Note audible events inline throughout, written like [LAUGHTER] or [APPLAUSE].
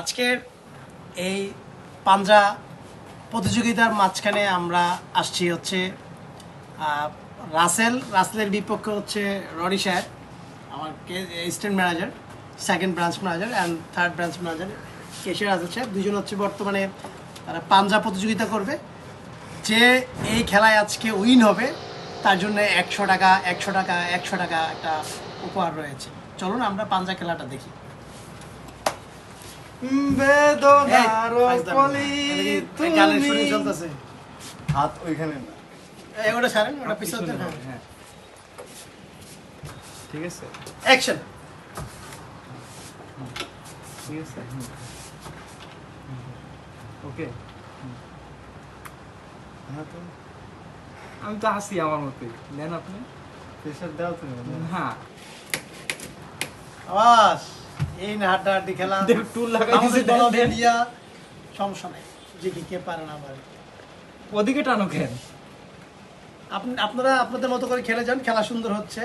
আজকের এই পাঞ্জা প্রতিযোগিতার মাঝখানে আমরা আসছি হচ্ছে রাসেল, রাসেলের বিপক্ষে হচ্ছে রনি সাহেব আমার state manager second branch manager and third branch manager cashier Azad সাহেব দুজন হচ্ছে বর্তমানে তারা পাঞ্জা প্রতিযোগিতা করবে। যে এই খেলায় আজকে উইন হবে, তার জন্য একশো টাকা একশো টাকা একশো টাকা একটা উপহার রয়েছে। চলুন আমরা পাঞ্জা খেলাটা দেখি। বেদনার কলি তুমি। চলতেছে। হাত ওইখানে না। এই, ওটা ছাড়েন ওটা পিছনে হ্যাঁ হ্যাঁ। ঠিক আছে। অ্যাকশন ঠিক আছে ওকে। হ্যাঁ তো। আমি তো হাসি আমার মতে নেন আপনি। প্রেশার দাও তুমি। হ্যাঁ। আবাস এই না হাড্ডা হাড্ডি খেলা টুল লাগাই দিছে, আমাদের দল দেন, দেন। মিডিয়া সমস্যা নেই। যে কে পারে না পারে। ওদিকে টানো কেন আপনি আপনারা আপনাদের মতো করে খেলে যান খেলা সুন্দর হচ্ছে।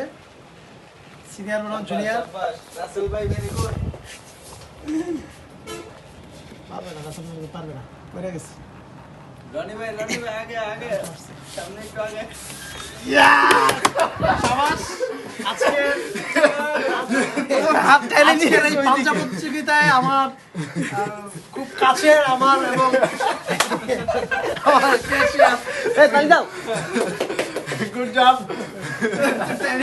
সিনিয়র বনাম জুনিয়র। রাসেল ভাই ভেরি গুড পারবে না রাসেল ভাই পারবে না। পড়ে গেছে। রনি ভাই রনি ভাই আগে আগে। সামনে একটু আগে। সাবাস আজকে হাত টেনে নিয়ে এই পাঞ্জাব প্রতিযোগিতায় আমার খুব [LAUGHS] কাছের আমার এবং তালি দাও। Good job